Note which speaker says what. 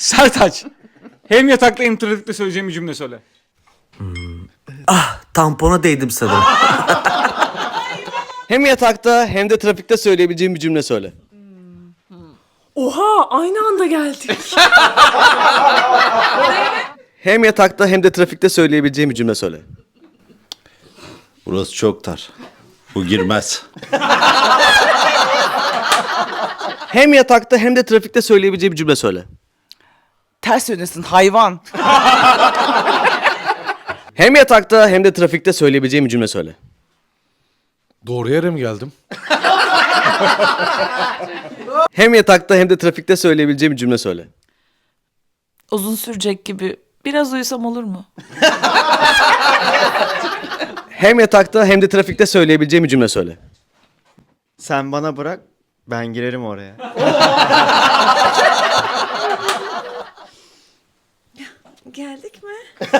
Speaker 1: Sertaç. Hem yatakta hem trafikte söyleyeceğim bir cümle söyle.
Speaker 2: Tampona değdim sanırım.
Speaker 3: Hem yatakta hem de trafikte söyleyebileceğim bir cümle söyle.
Speaker 4: Oha aynı anda geldik.
Speaker 3: Hem yatakta hem de trafikte söyleyebileceğim bir cümle söyle.
Speaker 5: Burası çok dar. Bu girmez.
Speaker 3: Hem yatakta hem de trafikte söyleyebileceğim bir cümle söyle.
Speaker 6: Ters yönesin hayvan.
Speaker 3: Hem yatakta hem de trafikte söyleyebileceğim bir cümle söyle.
Speaker 7: Doğru yere mi geldim?
Speaker 3: Hem yatakta hem de trafikte söyleyebileceğim bir cümle söyle.
Speaker 4: Uzun sürecek gibi. Biraz uyusam olur mu?
Speaker 3: Hem yatakta hem de trafikte söyleyebileceğim bir cümle söyle.
Speaker 8: Sen bana bırak, ben girerim oraya.
Speaker 4: Geldik mi?